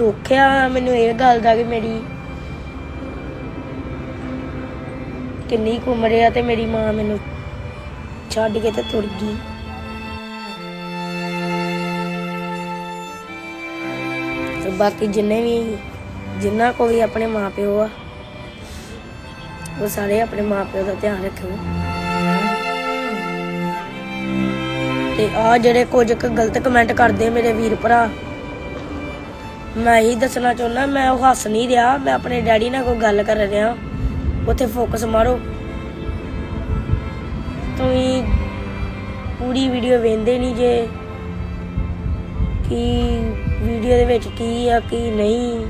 ਦੁੱਖ ਆ ਮੈਨੂੰ ਇਹ ਗੱਲ ਦਾ ਕਿ ਮੇਰੀ ਕਿੰਨੀ ਕੁ ਉਮਰ ਆ ਤੇ ਮੇਰੀ ਮਾਂ ਮੈਨੂੰ ਛੱਡ ਕੇ ਤੇ ਤੁਰ ਗਈ। ਤੇ ਬਾਕੀ ਜਿੰਨੇ ਵੀ, ਜਿੰਨਾ ਕੋ ਵੀ ਆਪਣੇ ਮਾਪਿਓ ਆ, ਉਹ ਸਾਰੇ ਆਪਣੇ ਮਾਪਿਓ ਦਾ ਧਿਆਨ ਰੱਖੋ ਤੇ ਆ ਜਿਹੜੇ ਕੁਝ ਕੁ ਗਲਤ ਕਮੈਂਟ ਕਰਦੇ ਮੇਰੇ ਵੀਰ ਭਰਾ ਮੈਂ ਇਹੀ ਦੱਸਣਾ ਚਾਹੁੰਦਾ ਮੈਂ ਉਹ ਹੱਸ ਨਹੀਂ ਰਿਹਾ, ਮੈਂ ਆਪਣੇ ਡੈਡੀ ਨਾਲ ਕੋਈ ਗੱਲ ਕਰ ਰਿਹਾ। ਉੱਥੇ ਫੋਕਸ ਮਾਰੋ। ਤੁਸੀਂ ਪੂਰੀ ਵੀਡੀਓ ਵੇਖਦੇ ਨਹੀਂ ਜੇ, ਕਿ ਵੀਡੀਓ ਦੇ ਵਿੱਚ ਕੀ ਆ, ਕੀ ਨਹੀਂ।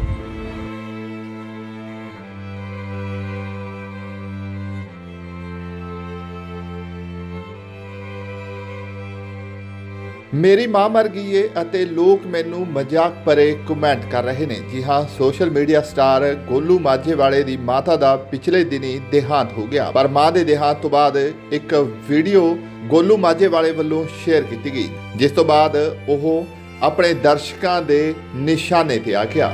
ਮੇਰੀ ਮਾਂ ਮਰ ਗਈ ਏ ਅਤੇ ਲੋਕ ਮੈਨੂੰ ਮਜ਼ਾਕ ਭਰੇ ਕਮੈਂਟ ਕਰ ਰਹੇ ਨੇ। ਜੀ ਹਾਂ social media star Golu Majhewale ਦੀ ਮਾਤਾ ਦਾ ਪਿਛਲੇ ਦਿਨੀ ਦੇਹਾਂਤ ਹੋ ਗਿਆ। ਪਰ ਮਾਂ ਦੇ ਦੇਹਾਂਤ ਤੋਂ ਬਾਅਦ ਇੱਕ ਵੀਡੀਓ ਗੋਲੂ ਮਾਝੇਵਾਲੇ ਵੱਲੋਂ ਸ਼ੇਅਰ ਕੀਤੀ ਗਈ, ਜਿਸ ਤੋਂ ਬਾਅਦ ਉਹ ਆਪਣੇ ਦਰਸ਼ਕਾਂ ਦੇ ਨਿਸ਼ਾਨੇ ਤੇ ਆ ਗਿਆ।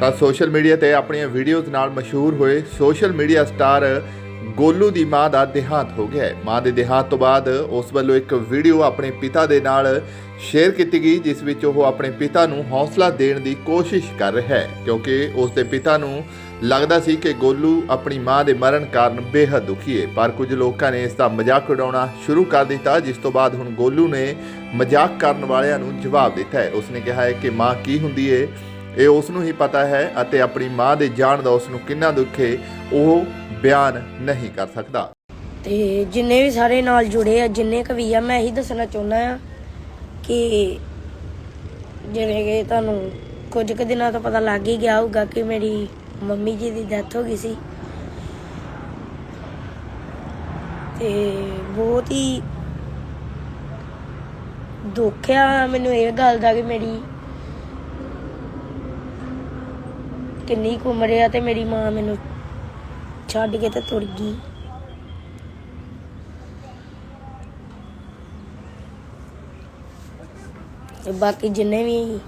ਤਾਂ ਸੋਸ਼ਲ ਮੀਡੀਆ ਤੇ ਆਪਣੀਆਂ ਵੀਡੀਓਜ਼ ਨਾਲ ਮਸ਼ਹੂਰ ਹੋਏ ਸੋਸ਼ਲ ਮੀਡੀਆ ਸਟਾਰ ਗੋਲੂ ਦੀ ਮਾਂ ਦਾ ਦੇਹਾਂਤ ਹੋ ਗਿਆ ਹੈ। ਮਾਂ ਦੇ ਦੇਹਾਂਤ ਤੋਂ ਬਾਅਦ ਉਸ ਵੱਲੋਂ ਇੱਕ ਵੀਡੀਓ ਆਪਣੇ ਪਿਤਾ ਦੇ ਨਾਲ ਸ਼ੇਅਰ ਕੀਤੀ ਗਈ, ਜਿਸ ਵਿੱਚ ਉਹ ਆਪਣੇ ਪਿਤਾ ਨੂੰ ਹੌਸਲਾ ਦੇਣ ਦੀ ਕੋਸ਼ਿਸ਼ ਕਰ ਰਿਹਾ ਹੈ। ਕਿਉਂਕਿ ਉਸ ਦੇ ਪਿਤਾ ਨੂੰ ਲੱਗਦਾ ਸੀ ਕਿ ਗੋਲੂ ਆਪਣੀ ਮਾਂ ਦੇ ਮਰਨ ਕਾਰਨ ਬੇਹੱਦ ਦੁਖੀ ਹੈ। ਪਰ ਕੁਝ ਲੋਕਾਂ ਨੇ ਇਸ ਦਾ ਮਜ਼ਾਕ ਉਡਾਉਣਾ ਸ਼ੁਰੂ ਕਰ ਦਿੱਤਾ, ਜਿਸ ਤੋਂ ਬਾਅਦ ਹੁਣ ਗੋਲੂ ਨੇ ਮਜ਼ਾਕ ਕਰਨ ਵਾਲਿਆਂ ਨੂੰ ਜਵਾਬ ਦਿੱਤਾ ਹੈ। ਉਸਨੇ ਕਿਹਾ ਹੈ ਕਿ ਮਾਂ ਕੀ ਹੁੰਦੀ ਹੈ ਇਹ ਉਸ ਨੂੰ ਹੀ ਪਤਾ ਹੈ ਅਤੇ ਆਪਣੀ ਮਾਂ ਦੇ ਜਾਣ ਦਾ ਉਸ ਨੂੰ ਕਿੰਨਾ ਦੁੱਖ ਹੈ ਉਹ ਬਿਆਨ ਨਹੀਂ ਕਰ ਸਕਦਾ। ਤੇ ਜਿੰਨੇ ਵੀ ਸਾਰੇ ਨਾਲ ਜੁੜੇ ਆ, ਜਿੰਨੇ ਕੁ ਆ, ਮੈਂ ਇਹੀ ਦੱਸਣਾ ਚਾਹੁੰਦਾ ਆ ਕਿ ਜਿਵੇਂ ਕਿ ਤੁਹਾਨੂੰ ਕੁਝ ਕੁ ਦਿਨਾਂ ਤੋਂ ਪਤਾ ਲੱਗ ਹੀ ਗਿਆ ਹੋਊਗਾ ਕਿ ਮੇਰੀ ਮੰਮੀ ਜੀ ਦੀ ਡੈਥ ਹੋ ਗਈ ਸੀ। ਤੇ ਬਹੁਤ ਹੀ ਦੁੱਖ ਆ ਮੈਨੂੰ ਇਹ ਗੱਲ ਦਾ ਕਿ ਮੇਰੀ ਕਿੰਨੀ ਕੁ ਉਮਰ ਆ ਤੇ ਮੇਰੀ ਮਾਂ ਮੈਨੂੰ ਛੱਡ ਕੇ ਤੇ ਤੁਰ ਗਈ। ਤੇ ਬਾਕੀ ਜਿੰਨੇ ਵੀ,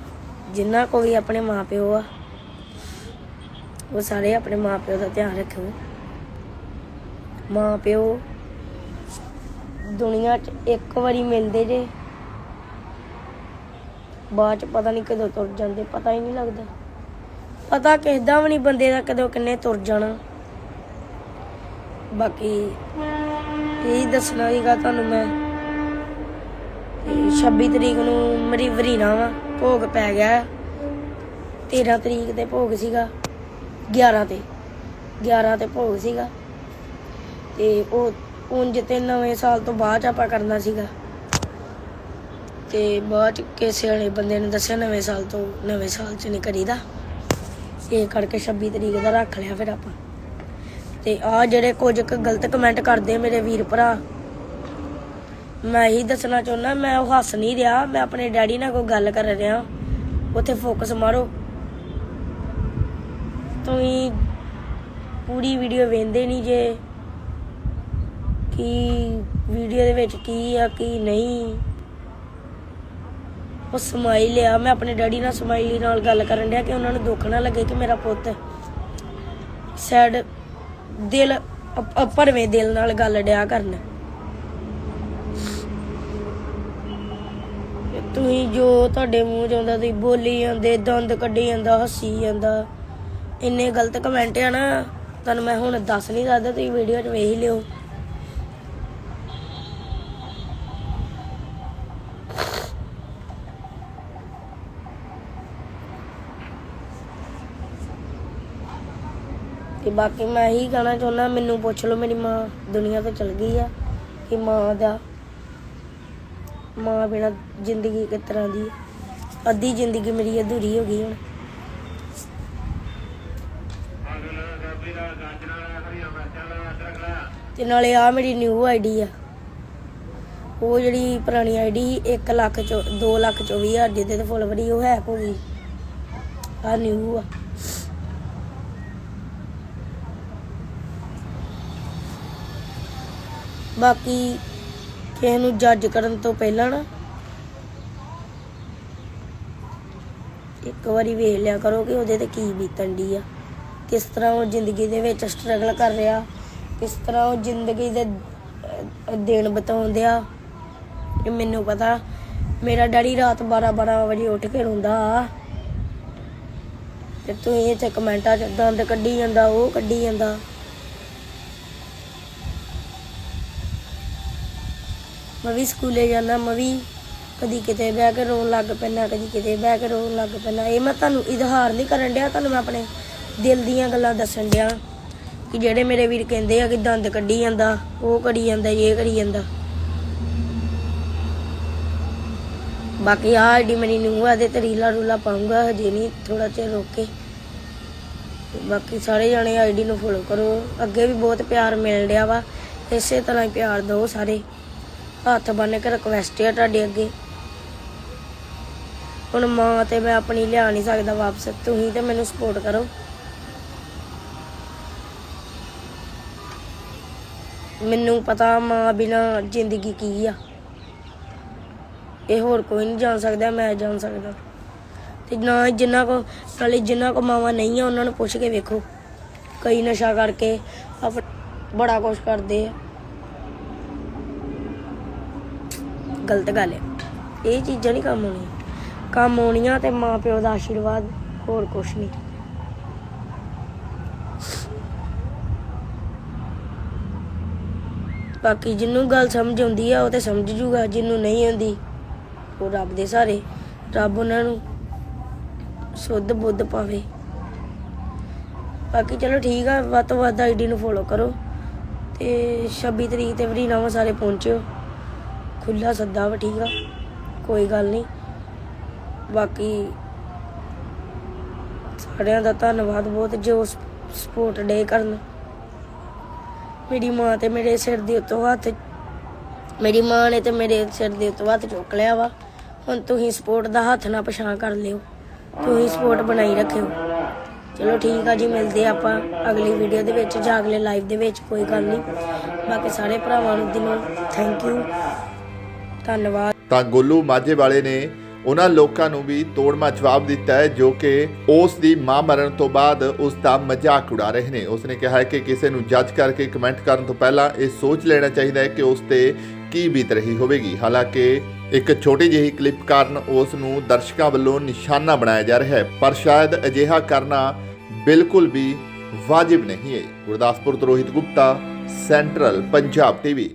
ਜਿੰਨਾ ਕੋ ਵੀ ਆਪਣੇ ਮਾਪਿਓ ਆ, ਉਹ ਸਾਰੇ ਆਪਣੇ ਮਾਪਿਓ ਦਾ ਧਿਆਨ ਰੱਖੋ ਮਾਪਿਓ ਦੁਨੀਆ 'ਚ ਇੱਕ ਵਾਰੀ ਮਿਲਦੇ ਜੇ, ਬਾਅਦ 'ਚ ਪਤਾ ਨਹੀਂ ਕਦੋਂ ਤੁਰ ਜਾਂਦੇ, ਪਤਾ ਹੀ ਨਹੀਂ ਲੱਗਦਾ। ਪਤਾ ਕਿਸਦਾ ਵੀ ਨਹੀਂ ਬੰਦੇ ਦਾ ਕਦੋਂ ਕਿੰਨੇ ਤੁਰ ਜਾਣਾ। ਬਾਕੀ ਇਹ ਦੱਸਣਾ ਹੀਗਾ ਤੁਹਾਨੂੰ ਮੈਂ ਤੇ 26 ਤਰੀਕ ਨੂੰ ਮੇਰੀ ਵਰੀਨਾ ਵਾ, ਭੋਗ ਪੈ ਗਿਆ। 13 ਤਰੀਕ ਤੇ ਭੋਗ ਸੀਗਾ 11 ਤੇ 11 ਤੇ ਭੋਗ ਸੀਗਾ। ਤੇ ਉਹ ਉਂਝ ਤੇ ਨਵੇਂ ਸਾਲ ਤੋਂ ਬਾਅਦ 'ਚ ਆਪਾਂ ਕਰਨਾ ਸੀਗਾ। ਤੇ ਬਾਅਦ ਚ ਕਿਸੇ ਵਾਲੇ ਬੰਦੇ ਨੇ ਦੱਸਿਆ ਨਵੇਂ ਸਾਲ ਤੋਂ, ਨਵੇਂ ਸਾਲ ਚ ਨਹੀਂ ਕਰੀਦਾ। ਇਹ ਕਰਕੇ 26 ਤਰੀਕ ਦਾ ਰੱਖ ਲਿਆ ਫਿਰ ਆਪਾਂ। ਤੇ ਆ ਜਿਹੜੇ ਕੁਝ ਕੁ ਗਲਤ ਕਮੈਂਟ ਕਰਦੇ ਮੇਰੇ ਵੀਰ ਭਰਾ। ਮੈਂ ਇਹੀ ਦੱਸਣਾ ਚਾਹੁੰਦਾ ਮੈਂ ਉਹ ਹੱਸ ਨਹੀਂ ਰਿਹਾ, ਮੈਂ ਆਪਣੇ ਡੈਡੀ ਨਾਲ ਕੋਈ ਗੱਲ ਕਰ ਰਿਹਾ। ਉੱਥੇ ਫੋਕਸ ਮਾਰੋ। ਤੁਸੀਂ ਪੂਰੀ ਵੀਡੀਓ ਵੇਖਦੇ ਨਹੀਂ ਜੇ, ਕਿ ਵੀਡੀਓ ਦੇ ਵਿੱਚ ਕੀ ਆ, ਕੀ ਨਹੀਂ। ਉਹ ਸਮਾਈਲ ਆ ਮੈਂ ਆਪਣੇ ਡੈਡੀ ਨਾਲ ਸਮਾਈਲੀ ਨਾਲ ਗੱਲ ਕਰਨ ਡਿਆ ਕਿ ਉਹਨਾਂ ਨੂੰ ਦੁੱਖ ਨਾ ਲੱਗੇ ਕਿ ਮੇਰਾ ਪੁੱਤ ਸੈਡ ਦਿਲ ਭਰਵੇਂ ਦਿਲ ਨਾਲ ਗੱਲ ਡਿਆ ਕਰਨ। ਤੁਸੀਂ ਜੋ ਤੁਹਾਡੇ ਮੂੰਹ ਚ ਆਉਂਦਾ, ਤੁਸੀਂ ਬੋਲੀ ਜਾਂਦੇ, ਦੰਦ ਕੱਢੀ ਜਾਂਦਾ, ਹੱਸੀ ਜਾਂਦਾ। ਇੰਨੇ ਗਲਤ ਕਮੈਂਟ ਆ ਨਾ, ਤੁਹਾਨੂੰ ਮੈਂ ਹੁਣ ਦੱਸ ਨਹੀਂ ਸਕਦਾ, ਤੁਸੀਂ ਵੀਡੀਓ 'ਚ ਵੇਖ ਲਿਓ। ਤੇ ਬਾਕੀ ਮੈਂ ਇਹੀ ਕਹਿਣਾ ਚਾਹੁੰਦਾ, ਮੈਨੂੰ ਪੁੱਛ ਲਓ ਮੇਰੀ ਮਾਂ, ਦੁਨੀਆ ਤੋਂ ਚਲ ਗਈ ਆ, ਕਿ ਮਾਂ ਦਾ, ਮਾਂ ਬਿਨਾ ਜ਼ਿੰਦਗੀ ਕਿਸ ਤਰ੍ਹਾਂ ਦੀ ਅੱਧੀ ਜ਼ਿੰਦਗੀ ਮੇਰੀ ਅਧੂਰੀ ਹੋ ਗਈ ਹੁਣ। ਤੇ ਨਾਲੇ ਆ ਮੇਰੀ ਨਿਊ ਆਈਡੀ ਆ। ਉਹ ਜਿਹੜੀ ਪੁਰਾਣੀ ਆਈਡੀ 1 ਲੱਖ ਚੋ 2 ਲੱਖ 24 ਹਜ਼ਾਰ ਜਿਹਦੇ ਤੇ ਫੋਲੋਵਰ ਹੀ ਉਹ ਹੈਕ ਹੋ ਗਈ। ਆ ਨਿਊ ਆ। ਬਾਕੀ ਕਿਸੇ ਨੂੰ ਜੱਜ ਕਰਨ ਤੋਂ ਪਹਿਲਾਂ ਨਾ ਇੱਕ ਵਾਰੀ ਵੇਖ ਲਿਆ ਕਰੋ ਕਿ ਉਹਦੇ ਤੇ ਕੀ ਬੀਤਣ ਦੀ ਆ। ਕਿਸ ਤਰ੍ਹਾਂ ਉਹ ਜ਼ਿੰਦਗੀ ਦੇ ਵਿੱਚ ਸਟਰਗਲ ਕਰ ਰਿਹਾ, ਕਿਸ ਤਰ੍ਹਾਂ ਉਹ ਜ਼ਿੰਦਗੀ ਦੇ ਦਿਨ ਬਿਤਾਉਂਦਿਆ ਇਹ ਮੈਨੂੰ ਪਤਾ, ਮੇਰਾ ਡੈਡੀ ਰਾਤ 12 12 ਵਜੇ ਉੱਠ ਕੇ ਰੋਂਦਾ ਆ। ਤੇ ਤੂੰ ਇਹ ਤੇ ਕਮੈਂਟਾਂ ਚ ਦੰਦ ਕੱਢੀ ਜਾਂਦਾ, ਉਹ ਕੱਢੀ ਜਾਂਦਾ। ਮੈਂ ਵੀ ਸਕੂਲੇ ਜਾਂਦਾ, ਮੈਂ ਵੀ ਕਦੀ ਕਿਤੇ ਬਹਿ ਕੇ ਰੋਣ ਲੱਗ ਪੈਣਾ ਕਦੀ ਕਿਤੇ ਬਹਿ ਕੇ ਰੋਣ ਲੱਗ ਪੈਣਾ ਇਹ ਮੈਂ ਤੁਹਾਨੂੰ ਇਜ਼ਹਾਰ ਨਹੀਂ ਕਰਨ ਡਿਆ, ਤੁਹਾਨੂੰ ਮੈਂ ਆਪਣੇ ਦਿਲ ਦੀਆਂ ਗੱਲਾਂ ਦੱਸਣ ਡਿਆ ਕਿ ਜਿਹੜੇ ਮੇਰੇ ਵੀਰ ਕਹਿੰਦੇ ਆ ਕਿ ਦੰਦ ਕੱਢੀ ਜਾਂਦਾ, ਉਹ ਕਰੀ ਜਾਂਦਾ, ਇਹ ਕਰੀ ਜਾਂਦਾ। ਬਾਕੀ ਆ ਆਈਡੀ ਮੇਰੀ ਨੂੰ ਆ ਦੇ ਤੇ ਰੀਲਾ ਰੂਲਾ ਪਾਉਂਗਾ ਹਜੇ ਨਹੀਂ ਥੋੜਾ ਚਿਰ ਰੁਕ ਕੇ। ਬਾਕੀ ਸਾਰੇ ਜਾਣੇ ਆਈਡੀ ਨੂੰ ਫੋਲੋ ਕਰੋ। ਅੱਗੇ ਵੀ ਬਹੁਤ ਪਿਆਰ ਮਿਲ ਰਿਹਾ ਵਾ। ਇਸੇ ਤਰ੍ਹਾਂ ਹੀ ਪਿਆਰ ਦਿਓ ਸਾਰੇ। ਹੱਥ ਬੰਨ ਕੇ ਰਿਕਵੈਸਟ ਹੈ ਤੁਹਾਡੇ ਅੱਗੇ। ਹੁਣ ਮਾਂ ਤੇ ਮੈਂ ਆਪਣੀ ਲਿਆ ਨਹੀਂ ਸਕਦਾ ਵਾਪਸ, ਤੁਸੀਂ ਤੇ ਮੈਨੂੰ ਸਪੋਰਟ ਕਰੋ। ਮੈਨੂੰ ਪਤਾ ਮਾਂ ਬਿਨਾ ਜ਼ਿੰਦਗੀ ਕੀ ਆ। ਇਹ ਹੋਰ ਕੋਈ ਨਹੀਂ ਜਾਣ ਸਕਦਾ, ਮੈਂ ਜਾਣ ਸਕਦਾ। ਤੇ ਨਾ ਜਿੰਨਾ ਕੋ, ਨਾਲੇ ਜਿੰਨਾ ਕੋ ਮਾਵਾਂ ਨਹੀਂ ਆ, ਉਹਨਾਂ ਨੂੰ ਪੁੱਛ ਕੇ ਵੇਖੋ। ਕਈ ਨਸ਼ਾ ਕਰਕੇ ਆਪ ਬੜਾ ਕੁਛ ਕਰਦੇ ਆ। ਗਲਤ ਗੱਲ ਹੈ। ਇਹ ਚੀਜ਼ਾਂ ਨਹੀਂ ਕੰਮ ਆਉਣੀਆਂ। ਕੰਮ ਆਉਣੀਆਂ ਤੇ ਮਾਂ ਪਿਓ ਦਾ ਆਸ਼ੀਰਵਾਦ ਹੋਰ ਕੁਛ ਨਹੀਂ। ਬਾਕੀ ਜਿਹਨੂੰ ਗੱਲ ਸਮਝ ਆਉਂਦੀ ਆ, ਉਹ ਤੇ ਸਮਝ ਜੂਗਾ। ਜਿਹਨੂੰ ਨਹੀਂ ਆਉਂਦੀ, ਉਹ ਰੱਬ ਦੇ ਸਾਰੇ ਰੱਬ ਉਹਨਾਂ ਨੂੰ ਸੁੱਧ ਬੁੱਧ ਪਾਵੇ। ਬਾਕੀ ਚਲੋ ਠੀਕ ਆ, ਵੱਧ ਤੋਂ ਵੱਧ ਆਈਡੀ ਨੂੰ ਫੋਲੋ ਕਰੋ। ਤੇ 26 ਤਰੀਕ ਤੇ ਵੀ ਨਵਾਂ ਸਾਰੇ ਪਹੁੰਚਿਓ। ਖੁੱਲਾ ਸੱਦਾ ਵਾ, ਠੀਕ ਆ? ਕੋਈ ਗੱਲ ਨਹੀਂ। ਬਾਕੀ ਸਾਰਿਆਂ ਦਾ ਧੰਨਵਾਦ ਬਹੁਤ, ਜੋ ਸਪੋਰਟ ਡੇ ਕਰਨ। ਮੇਰੀ ਮਾਂ ਤੇ ਮੇਰੇ ਸਿਰ ਦੇ ਉੱਤੋਂ ਹੱਥ, ਮੇਰੀ ਮਾਂ ਨੇ ਤੇ ਮੇਰੇ ਸਿਰ ਦੇ ਉੱਤੋਂ ਹੱਥ ਚੁੱਕ ਲਿਆ ਵਾ। ਹੁਣ ਤੁਸੀਂ ਸਪੋਰਟ ਦਾ ਹੱਥ ਨਾ ਪਛਾਣ ਕਰ ਲਿਓ। ਤੁਸੀਂ ਸਪੋਰਟ ਬਣਾਈ ਰੱਖਿਓ। ਚਲੋ ਠੀਕ ਆ ਜੀ, ਮਿਲਦੇ ਆਪਾਂ ਅਗਲੀ ਵੀਡੀਓ ਦੇ ਵਿੱਚ ਜਾਂ ਅਗਲੇ ਲਾਈਵ ਦੇ ਵਿੱਚ, ਕੋਈ ਗੱਲ ਨਹੀਂ। ਬਾਕੀ ਸਾਰੇ ਭਰਾਵਾਂ ਨੂੰ ਦਿਲੋਂ ਥੈਂਕ ਯੂ ਧੰਨਵਾਦ। ਤਾਂ ਗੋਲੂ ਮਾਝੇ ਵਾਲੇ ਨੇ ਉਹਨਾਂ ਲੋਕਾਂ ਨੂੰ ਵੀ ਤੋੜਮਾ ਜਵਾਬ ਦਿੱਤਾ ਹੈ, ਜੋ ਕਿ ਉਸ ਦੀ ਮਾਂ ਮਰਨ ਤੋਂ ਬਾਅਦ ਉਸ ਦਾ ਮਜ਼ਾਕ ਉਡਾ ਰਹੇ ਨੇ। ਉਸ ਨੇ ਕਿਹਾ ਹੈ ਕਿ ਕਿਸੇ ਨੂੰ ਜੱਜ ਕਰਕੇ ਕਮੈਂਟ ਕਰਨ ਤੋਂ ਪਹਿਲਾਂ ਇਹ ਸੋਚ ਲੈਣਾ ਚਾਹੀਦਾ ਹੈ ਕਿ ਉਸ ਤੇ ਕੀ ਬੀਤ ਰਹੀ ਹੋਵੇਗੀ। ਹਾਲਾਂਕਿ ਇੱਕ ਛੋਟੀ ਜਿਹੀ ਕਲਿੱਪ ਕਾਰਨ ਉਸ ਨੂੰ ਦਰਸ਼ਕਾਂ ਵੱਲੋਂ ਨਿਸ਼ਾਨਾ ਬਣਾਇਆ ਜਾ ਰਿਹਾ ਹੈ, ਪਰ ਸ਼ਾਇਦ ਅਜਿਹਾ ਕਰਨਾ ਬਿਲਕੁਲ ਵੀ ਵਾਜਿਬ ਨਹੀਂ ਹੈ। ਗੁਰਦਾਸਪੁਰ ਤੋਂ ਰੋਹਿਤ ਗੁਪਤਾ ਸੈਂਟਰਲ ਪੰਜਾਬ ਟੀਵੀ